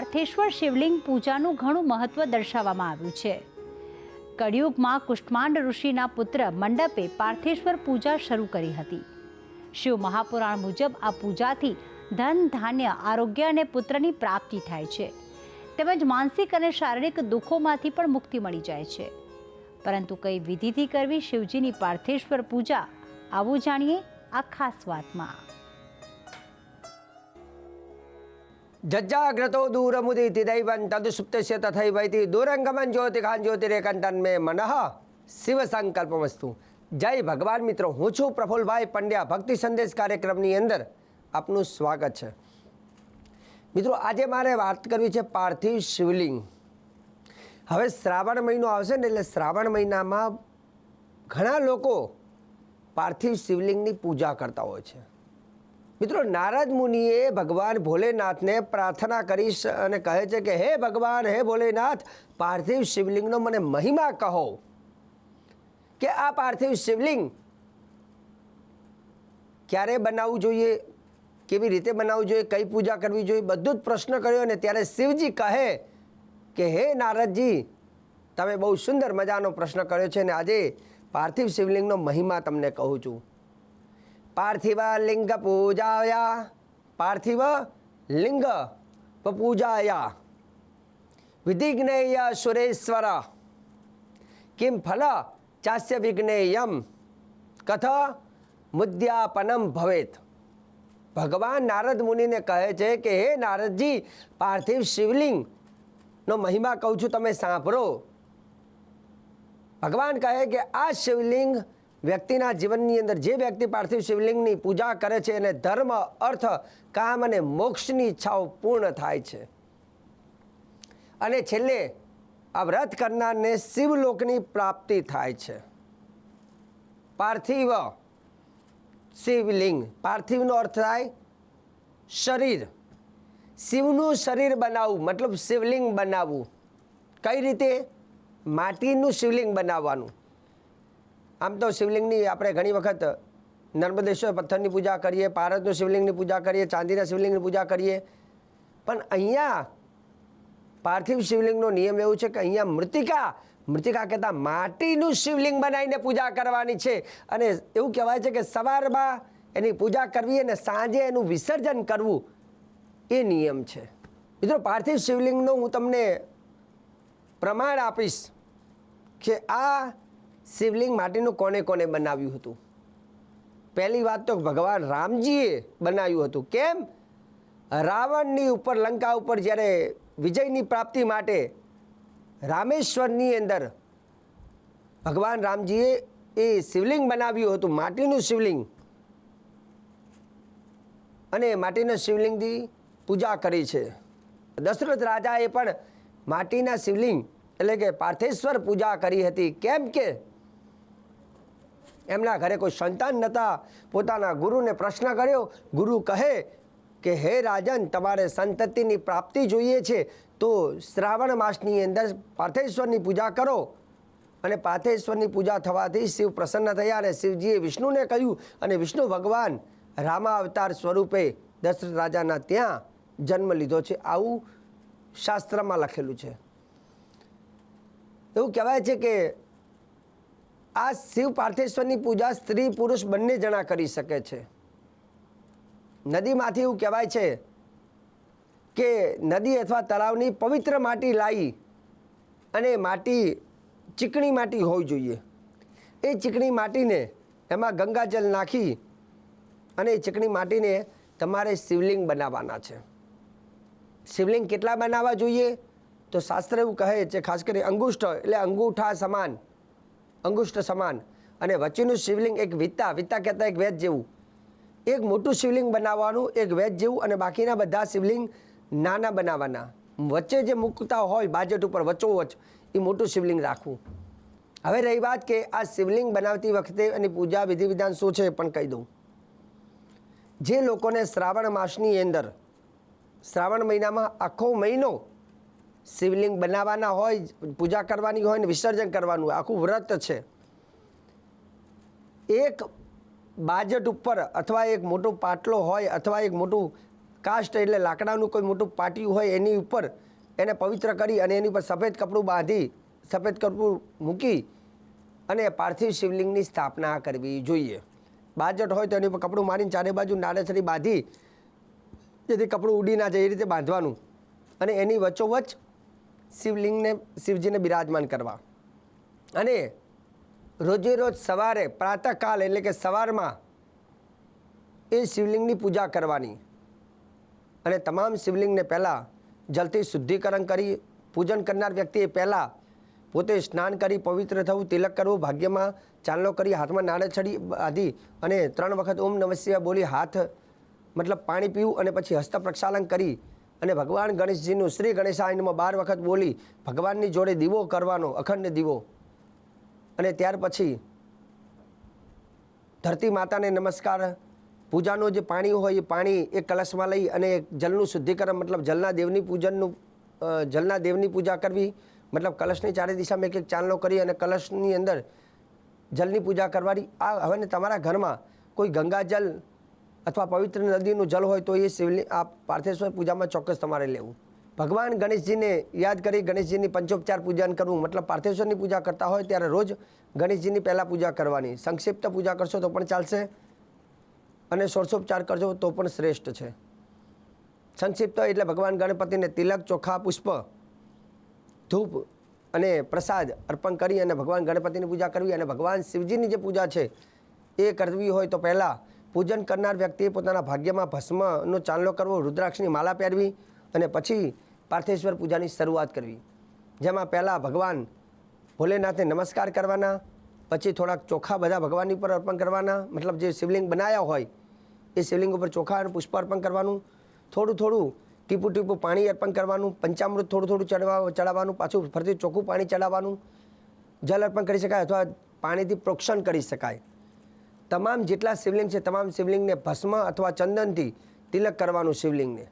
પાર્થેશ્વર શિવલિંગ પૂજાનું ઘણું મહત્વ દર્શાવવામાં આવ્યું છે. કળિયુગમાં કુષ્માંડ ઋષિના પુત્ર મંડપે પાર્થેશ્વર પૂજા શરૂ કરી હતી. શિવ મહાપુરાણ મુજબ આ પૂજાથી ધન, ધાન્ય, આરોગ્ય અને પુત્રની પ્રાપ્તિ થાય છે. તેમજ માનસિક અને શારીરિક દુઃખોમાંથી પણ મુક્તિ મળી જાય છે. પરંતુ કઈ વિધિથી કરવી શિવજીની પાર્થેશ્વર પૂજા? આવું જાણીએ આ ખાસ વાતમાં. જજ્જાગ્રતો દૂરમુદિતિ દૈવં તદુસુપ્તસ્ય તથૈવૈતિ દૂરંગમન જ્યોતિકાન જ્યોતિરેકંટન મે મનઃ શિવ સંકલ્પમસ્તુ જય ભગવાન મિત્રો હું છું પ્રફુલભાઈ પંડ્યા ભક્તિ સંદેશ કાર્યક્રમની અંદર આપનું સ્વાગત છે મિત્રો આજે મારે વાત કરવી છે પાર્થિવ શિવલિંગ હવે શ્રાવણ મહિનો આવશે ને એટલે શ્રાવણ મહિનામાં ઘણા લોકો પાર્થિવ શિવલિંગની પૂજા કરતા હોય છે મિત્રો, નારદ મુનિએ ભગવાન ભોલેનાથને પ્રાર્થના કરી અને કહે છે કે, હે ભગવાન, હે ભોલેનાથ, પાર્થિવ શિવલિંગનો મને મહિમા કહો. કે આ પાર્થિવ શિવલિંગ ક્યારે બનાવવું જોઈએ? કેવી રીતે બનાવવું જોઈએ? કઈ પૂજા કરવી જોઈએ? બધું જ પ્રશ્ન કર્યો અને ત્યારે શિવજી કહે કે, હે નારદજી, તમે બહુ સુંદર મજાનો પ્રશ્ન કર્યો છે અને આજે પાર્થિવ શિવલિંગનો મહિમા તમને કહું છું. પાર્થિવ લિંગ પૂજાયા. પાર્થિવ લિંગ પૂજાયા. વિધિજ્ઞેય સુરેશ્વર. કિમ ફલ ચાસ્ય વિજ્ઞેયમ? કથ મુદ્યાપનમ ભવેત. ભગવાન નારદ મુનિને કહે છે કે, હે નારદજી, પાર્થિવ શિવલિંગનો મહિમા કહું છું, તમે સાંભળો. ભગવાન કહે કે, આ શિવલિંગ વ્યક્તિના જીવનની અંદર જે વ્યક્તિ પાર્થિવ શિવલિંગની પૂજા કરે છે એને ધર્મ, અર્થ, કામ અને મોક્ષની ઈચ્છાઓ પૂર્ણ થાય છે. અને છેલ્લે આ વ્રત કરનારને શિવલોકની પ્રાપ્તિ થાય છે. પાર્થિવ શિવલિંગ, પાર્થિવનો અર્થ થાય શરીર. શિવનું શરીર બનાવવું, મતલબ શિવલિંગ બનાવવું. કઈ રીતે? માટીનું શિવલિંગ બનાવવાનું. આમ તો શિવલિંગની આપણે ઘણી વખત નર્મદેશ્વર પથ્થરની પૂજા કરીએ, પારસનું શિવલિંગની પૂજા કરીએ, ચાંદીના શિવલિંગની પૂજા કરીએ. પણ અહીંયા પાર્થિવ શિવલિંગનો નિયમ એવું છે કે અહીંયા મૃતિકા મૃતિકા કહેતા માટીનું શિવલિંગ બનાવીને પૂજા કરવાની છે. અને એવું કહેવાય છે કે સવારમાં એની પૂજા કરવી અને સાંજે એનું વિસર્જન કરવું એ નિયમ છે. મિત્રો, પાર્થિવ શિવલિંગનો હું તમને પ્રમાણ આપીશ કે આ શિવલિંગ માટીનું કોને કોને બનાવ્યું હતું? પહેલી વાત તો ભગવાન રામજીએ બનાવ્યું હતું. કેમ? રાવણની ઉપર, લંકા ઉપર જ્યારે વિજયની પ્રાપ્તિ માટે રામેશ્વરની અંદર ભગવાન રામજીએ એ શિવલિંગ બનાવ્યું હતું, માટીનું શિવલિંગ. અને માટીના શિવલિંગની પૂજા કરી છે. દશરથ રાજાએ પણ માટીના શિવલિંગ એટલે કે પાર્થેશ્વર પૂજા કરી હતી. કેમ કે એમના ઘરે કોઈ સંતાન નહોતા. પોતાના ગુરુને પ્રશ્ન કર્યો, ગુરુ કહે કે, હે રાજન, તમારે સંતતિની પ્રાપ્તિ જોઈએ છે. તો શ્રાવણ માસની અંદર પાર્થેશ્વરની પૂજા કરો. અને પાર્થેશ્વરની પૂજા થવાથી શિવ પ્રસન્ન થયા અને શિવજીએ વિષ્ણુને કહ્યું, અને વિષ્ણુ ભગવાન રામા અવતાર સ્વરૂપે દશરથ રાજાના ત્યાં જન્મ લીધો છે. આવું શાસ્ત્રમાં લખેલું છે. એવું કહેવાય છે કે આ શિવ પાર્થેશ્વરની પૂજા સ્ત્રી પુરુષ બંને જણા કરી શકે છે. નદીમાંથી એવું કહેવાય છે કે નદી અથવા તળાવની પવિત્ર માટી લાવી અને માટી ચીકણી માટી હોવી જોઈએ. એ ચીકણી માટીને એમાં ગંગાજલ નાખી અને એ ચીકણી માટીને તમારે શિવલિંગ બનાવવાના છે. શિવલિંગ કેટલા બનાવવા જોઈએ? તો શાસ્ત્ર એવું કહે છે, ખાસ કરી અંગુષ્ઠ એટલે અંગૂઠા સમાન. અંગુષ્ઠ સમાન અને વચ્ચેનું શિવલિંગ એક વિત્તા વિત્તા કહેતા એક વેદ જેવું. એક મોટું શિવલિંગ બનાવવાનું, એક વેદ જેવું અને બાકીના બધા શિવલિંગ નાના બનાવવાના. વચ્ચે જે મૂકતા હોય, બાજેટ ઉપર વચ્ચોવચ એ મોટું શિવલિંગ રાખવું. હવે રહી વાત કે આ શિવલિંગ બનાવતી વખતે એની પૂજા વિધિ વિધાન શું છે એ પણ કહી દઉં. જે લોકોને શ્રાવણ માસની અંદર, શ્રાવણ મહિનામાં આખો મહિનો શિવલિંગ બનાવવાના હોય, પૂજા કરવાની હોય ને વિસર્જન કરવાનું આખું વ્રત છે. એક બાજટ ઉપર અથવા એક મોટો પાટલો હોય અથવા એક મોટું કાસ્ટ એટલે લાકડાનું કોઈ મોટું પાટિયું હોય એની ઉપર એને પવિત્ર કરી અને એની ઉપર સફેદ કપડું બાંધી, સફેદ કપડું મૂકી અને પાર્થિવ શિવલિંગની સ્થાપના કરવી જોઈએ. બાજટ હોય તો એની ઉપર કપડું મારીને ચારે બાજુ નાળેસરી બાંધી, જેથી કપડું ઉડી ના જાય એ રીતે બાંધવાનું. અને એની વચ્ચોવચ્ચ શિવલિંગને શિવજીને બિરાજમાન કરવા. અને રોજે રોજ સવારે પ્રાતઃકાલ એટલે કે સવારમાં એ શિવલિંગની પૂજા કરવાની. અને તમામ શિવલિંગને પહેલાં જલથી શુદ્ધિકરણ કરી, પૂજન કરનાર વ્યક્તિએ પહેલાં પોતે સ્નાન કરી, પવિત્ર થવું, તિલક કરવું, ભાગ્યમાં ચાંદલો કરી, હાથમાં નાળેછડી બાંધી અને ત્રણ વખત ઓમ નમઃ બોલી હાથ, મતલબ પાણી પીવું અને પછી હસ્ત પ્રક્ષાલન કરી અને ભગવાન ગણેશજીનું શ્રી ગણેશાયનમાં બાર વખત બોલી ભગવાનની જોડે દીવો કરવાનો, અખંડ દીવો. અને ત્યાર પછી ધરતી માતાને નમસ્કાર, પૂજાનું જે પાણી હોય એ પાણી એ કલશમાં લઈ અને જલનું શુદ્ધિકરણ, મતલબ જલના દેવની પૂજનનું જલના દેવની પૂજા કરવી, મતલબ કલશની ચારે દિશામાં એક એક ચાંદલો કરી અને કલશની અંદર જલની પૂજા કરવાની. આ હવે તમારા ઘરમાં કોઈ ગંગાજલ અથવા પવિત્ર નદીનું જલ હોય તો એ શિવલિંગ, આ પાર્થેશ્વર પૂજામાં ચોક્કસ તમારે લેવું. ભગવાન ગણેશજીને યાદ કરી ગણેશજીની પંચોપચાર પૂજન કરવું, મતલબ પાર્થેશ્વરની પૂજા કરતા હોય ત્યારે રોજ ગણેશજીની પહેલાં પૂજા કરવાની. સંક્ષિપ્ત પૂજા કરશો તો પણ ચાલશે અને ષોડશોપચાર કરજો તો પણ શ્રેષ્ઠ છે. સંક્ષિપ્ત એટલે ભગવાન ગણપતિને તિલક, ચોખા, પુષ્પ, ધૂપ અને પ્રસાદ અર્પણ કરી અને ભગવાન ગણપતિની પૂજા કરવી અને ભગવાન શિવજીની જે પૂજા છે એ કરવી હોય તો પહેલાં પૂજન કરનાર વ્યક્તિએ પોતાના ભાગ્યમાં ભસ્મનો ચાંદલો કરવો, રુદ્રાક્ષની માલા પહેરવી અને પછી પાર્થેશ્વર પૂજાની શરૂઆત કરવી. જેમાં પહેલાં ભગવાન ભોલેનાથને નમસ્કાર કરવાના, પછી થોડાક ચોખા બધા ભગવાનની ઉપર અર્પણ કરવાના, મતલબ જે શિવલિંગ બનાવ્યા હોય એ શિવલિંગ ઉપર ચોખા અને પુષ્પ અર્પણ કરવાનું, થોડું થોડું ટીપું ટીપું પાણી અર્પણ કરવાનું, પંચામૃત થોડું થોડું ચડવા, ચડાવવાનું, પાછું ફરીથી ચોખ્ખું પાણી ચડાવવાનું. જલ અર્પણ કરી શકાય અથવા પાણીથી પ્રોક્ષણ કરી શકાય. તમામ જેટલા શિવલિંગ છે, તમામ શિવલિંગને ભસ્મ અથવા ચંદનથી તિલક કરવાનું શિવલિંગને.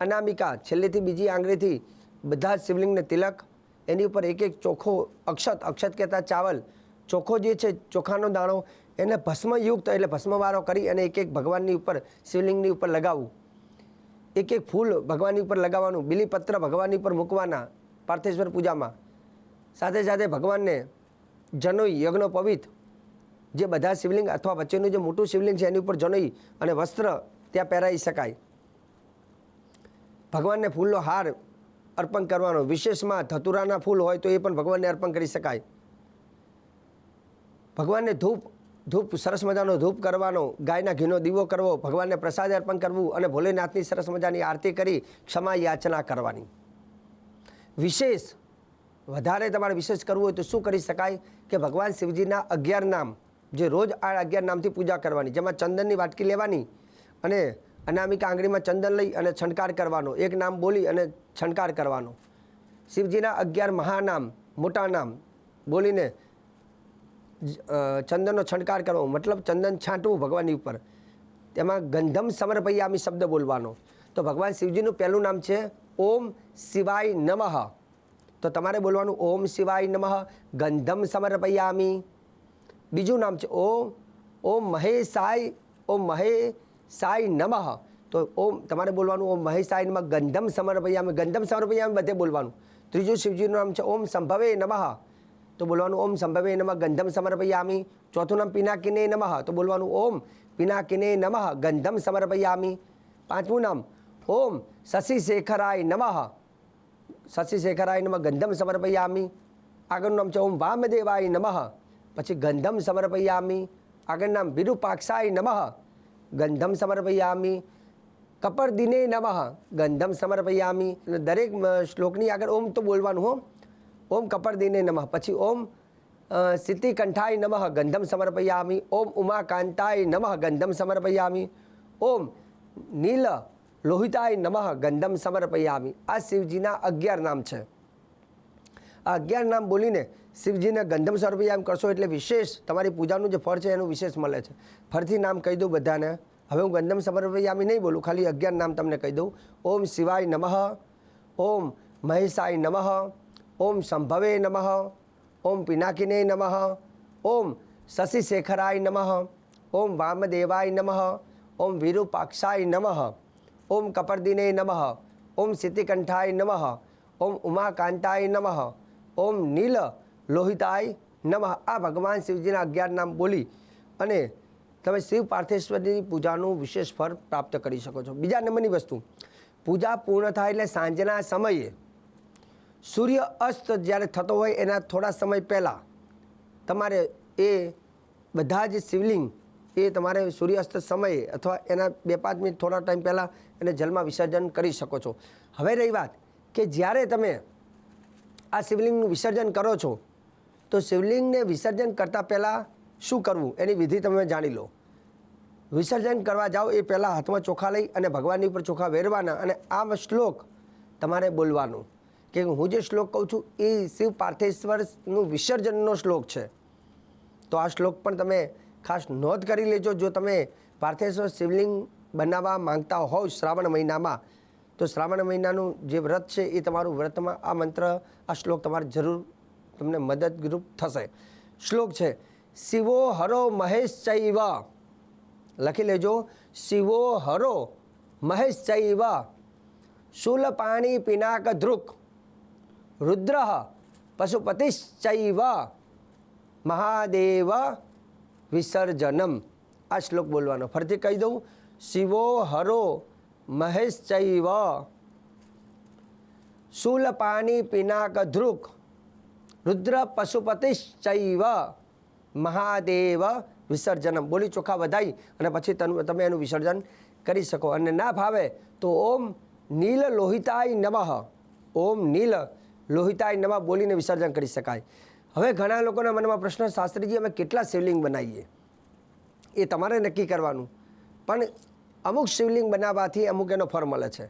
અનામિકા, છેલ્લેથી બીજી આંગળીથી બધા જ શિવલિંગને તિલક. એની ઉપર એક એક ચોખ્ખો અક્ષત અક્ષત કહેતા ચાવલ. ચોખ્ખો જે છે, ચોખાનો દાણો, એને ભસ્મયુક્ત એટલે ભસ્મવારો કરી અને એક એક ભગવાનની ઉપર, શિવલિંગની ઉપર લગાવવું. એક એક ફૂલ ભગવાનની ઉપર લગાવવાનું, બિલીપત્ર ભગવાનની ઉપર મૂકવાના, પાર્થેશ્વર પૂજામાં. સાથે સાથે ભગવાનને જનોઈ યજ્ઞોપવિત જે બધા શિવલિંગ અથવા વચ્ચેનું જે મોટું શિવલિંગ છે, એની ઉપર જનોઈ અને વસ્ત્ર ત્યાં પહેરાવી શકાય. ભગવાનને ફૂલનો હાર અર્પણ કરવાનો, વિશેષમાં ધતુરાના ફૂલ હોય તો એ પણ ભગવાનને અર્પણ કરી શકાય. ભગવાનને ધૂપ ધૂપ, સરસ મજાનો ધૂપ કરવાનો, ગાયના ઘીનો દીવો કરવો, ભગવાનને પ્રસાદ અર્પણ કરવું અને ભોલેનાથની સરસ મજાની આરતી કરી ક્ષમા યાચના કરવાની. વિશેષ, વધારે તમારે વિશેષ કરવું હોય તો શું કરી શકાય કે ભગવાન શિવજીના અગિયાર નામ જે રોજ આ અગિયાર નામથી પૂજા કરવાની, જેમાં ચંદનની વાટકી લેવાની અને અનામિકા આંગળીમાં ચંદન લઈ અને છંટકાર કરવાનો, એક નામ બોલી અને છંટકાર કરવાનો. શિવજીના અગિયાર મહાનામ, મોટા નામ બોલીને ચંદનનો છંટકાર કરવો. મતલબ ચંદન છાંટવું ભગવાનની ઉપર. તેમાં ગંધમ સમર્પયામી શબ્દ બોલવાનો. તો ભગવાન શિવજીનું પહેલું નામ છે ઓમ શિવાય નમઃ. તો તમારે બોલવાનું ઓમ શિવાય નમઃ, ગંધમ સમર્પયામી. બીજું નામ છે ઓમ. ઓમ મહેશાય ઓમ મહેશાય નમઃ. તો ઓમ, તમારે બોલવાનું ઓમ મહેશાય નમઃ ગંધમ સમર્પયામે ગંધમ સમર્પયામે બધે બોલવાનું. ત્રીજું શિવજીનું નામ છે ઓમ સંભવે નમઃ. તો બોલવાનું ઓમ સંભવે નમઃ, ગંધમ સમર્પયામી. ચોથું નામ પિનાકિને નમઃ. તો બોલવાનું ઓમ પિનાકિને નમઃ, ગંધમ સમર્પયામી. પાંચમું નામ ઓમ શશિશેખરાય નમઃ. શશિશેખરાય નમઃ, ગંધમ સમર્પયામી. આગળનું નામ છે ઓમ વામદેવાય નમઃ. પછી ગંધમ સમર્પયામી. આગળ નામ વિરૂપાક્ષાય નમઃ. ગંધમ સમર્પયામી. કપરદિને નમઃ. ગંધમ સમર્પયામી. દરેક શ્લોકની આગળ ઓમ તો બોલવાનું હો. ઓમ કપરદિને નમઃ. પછી ઓમ સિદ્ધિકંઠાય નમઃ. ગંધમ સમર્પયામી. ઓમ ઉમાકાંતાય નમઃ. ગંધમ સમર્પયામી. ઓમ નીલ લોહિતાય નમઃ. ગંધમ સમર્પયામી. આ શિવજીના અગિયાર નામ છે. આ અગિયાર નામ બોલીને શિવજીને ગંધમ સર્વયામ કરશો એટલે વિશેષ તમારી પૂજાનું જે ફળ છે એનું વિશેષ મળે છે. ફરથી નામ કહી દઉં બધાને. હવે હું ગંધમ સમર્પયામી નહીં બોલું, ખાલી અગિયાર નામ તમને કહી દઉં. ઓમ શિવાય નમઃ, ઓમ મહેશાય નમઃ, ઓમ સંભવે નમઃ, ઓમ પિનાકિને નમઃ, ઓમ શશિશેખરાય નમઃ, ઓમ વામદેવાય નમઃ, ઓમ વિરૂપાક્ષાય નમઃ, ઓમ કપર્દિને નમઃ, ઓમ સિતિકંઠાય નમઃ, ઓમ ઉમાકાંતાય નમઃ ઓમ નીલ લોહિતાય નમઃ. આ ભગવાન શિવજીના અગિયાર નામ બોલી અને તમે શિવ પાર્થેશ્વરની પૂજાનું વિશેષ ફળ પ્રાપ્ત કરી શકો છો. બીજા નંબરની વસ્તુ. પૂજા પૂર્ણ થાય એટલે સાંજના સમયે સૂર્ય અસ્ત જ્યારે થતો હોય એના થોડા સમય પહેલાં તમારે એ બધા જ શિવલિંગ એ તમારે સૂર્યાસ્ત સમયે અથવા એના બે પાંચ મિનિટ થોડા ટાઈમ પહેલાં એને જલમાં વિસર્જન કરી શકો છો. હવે રહી વાત કે જ્યારે તમે આ શિવલિંગનું વિસર્જન કરો છો, તો શિવલિંગને વિસર્જન કરતાં પહેલાં શું કરવું? એની વિધિ તમે જાણી લો. વિસર્જન કરવા જાઓ એ પહેલાં હાથમાં ચોખા લઈ અને ભગવાનની ઉપર ચોખા વેરવાના અને આ શ્લોક તમારે બોલવાનું. કે હું જે શ્લોક કહું છું એ શિવ પાર્થેશ્વરનું વિસર્જનનો શ્લોક છે. તો આ શ્લોક પણ તમે ખાસ નોંધ કરી લેજો. જો તમે પાર્થેશ્વર શિવલિંગ બનાવવા માંગતા હોવ શ્રાવણ મહિનામાં તો શ્રાવણ મહિનાનું જે વ્રત છે એ તમારું વ્રતમાં આ મંત્ર, આ શ્લોક તમારે જરૂર તમને મદદરૂપ થશે. શ્લોક છે, શિવો હરો મહેશ ચૈવ લખી લેજો, શિવો હરો મહેશ ચૈવ શૂલપાણી પિનાક ધ્રુક. રુદ્ર પશુપતિશ્ચૈવ. મહાદેવ વિસર્જનમ. આ શ્લોક બોલવાનો. ફરીથી કહી દઉં, શિવો હરો મહેશ્ચૈવ શૂલપાણી ધ્રુક. રુદ્ર પશુપતિશ્ચૈવ મહાદેવ વિસર્જનમ. બોલી ચોખા વધાઈ અને પછી તમે એનું વિસર્જન કરી શકો. અને ના ભાવે તો ઓમ નીલ લોહિતાય નમઃ. ઓમ નીલ લોહિતાય નમઃ બોલીને વિસર્જન કરી શકાય. હવે ઘણા લોકોના મનમાં પ્રશ્ન, શાસ્ત્રીજી, અમે કેટલા શિવલિંગ બનાવીએ? એ તમારે નક્કી કરવાનું. પણ અમુક શિવલિંગ બનાવવાથી અમુક એનો ફળ છે.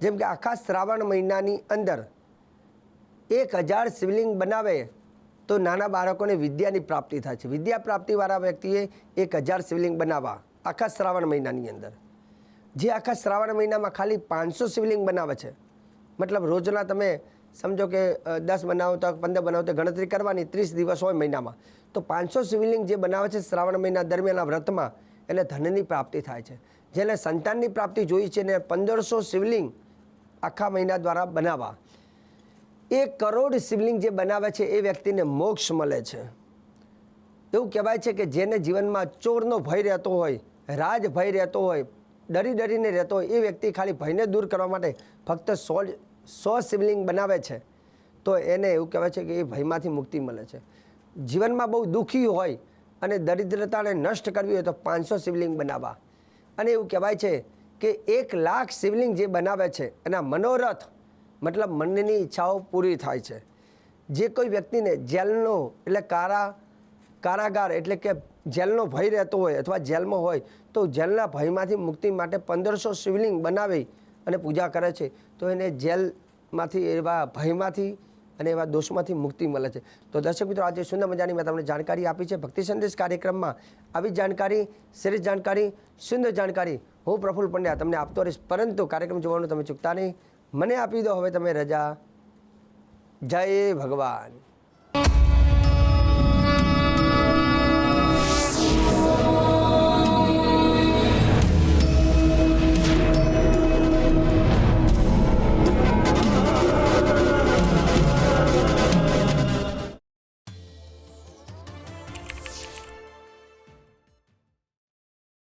જેમ કે આખા શ્રાવણ મહિનાની અંદર એક હજાર શિવલિંગ બનાવે તો નાના બાળકોને વિદ્યાની પ્રાપ્તિ થાય છે. વિદ્યા પ્રાપ્તિવાળા વ્યક્તિએ એક હજાર શિવલિંગ બનાવવા આખા શ્રાવણ મહિનાની અંદર. જે આખા શ્રાવણ મહિનામાં ખાલી પાંચસો શિવલિંગ બનાવે છે. મતલબ રોજના તમે સમજો કે દસ બનાવો તો પંદર બનાવો તો ગણતરી કરવાની ત્રીસ દિવસ હોય મહિનામાં. તો પાંચસો શિવલિંગ જે બનાવે છે શ્રાવણ મહિના દરમિયાન વ્રતમાં, એને ધનની પ્રાપ્તિ થાય છે. જેને સંતાનની પ્રાપ્તિ જોઈ છે ને પંદરસો શિવલિંગ આખા મહિના દ્વારા બનાવવા એક કરોડ શિવલિંગ જે બનાવે છે એ વ્યક્તિને મોક્ષ મળે છે. એવું કહેવાય છે કે જેને જીવનમાં ચોરનો ભય રહેતો હોય, રાજ ભય રહેતો હોય, ડરી ડરીને રહેતો હોય, એ વ્યક્તિ ખાલી ભયને દૂર કરવા માટે ફક્ત સો સો શિવલિંગ બનાવે છે. તો એને એવું કહેવાય છે કે એ ભયમાંથી મુક્તિ મળે છે. જીવનમાં બહુ દુઃખી હોય અને દરિદ્રતાને નષ્ટ કરવી હોય તો પાંચસો શિવલિંગ બનાવવા અને એવું કહેવાય છે કે એક લાખ શિવલિંગ જે બનાવે છે એના મનોરથ, મતલબ મનની ઈચ્છાઓ પૂરી થાય છે. જે કોઈ વ્યક્તિને જેલનો એટલે કારા, કારાગાર એટલે કે જેલનો ભય રહેતો હોય અથવા જેલમાં હોય તો જેલના ભયમાંથી મુક્તિ માટે પંદરસો શિવલિંગ બનાવી અને પૂજા કરે છે. તો એને જેલમાંથી એવા ભયમાંથી અને એવા દોષમાંથી મુક્તિ મળે છે. તો દર્શક મિત્રો, આજે સુંદર મજાની મેં તમને જાણકારી આપી છે. ભક્તિ સંદેશ કાર્યક્રમમાં આવી જાણકારી શ્રેષ્ઠ જાણકારી, સુંદર જાણકારી હું પ્રફુલ્લ પંડ્યા તમને આપતો રહીશ. પરંતુ કાર્યક્રમ જોવાનું તમે ચૂકતા નહીં. મને આપી દો હવે તમે રજા. જય ભગવાન.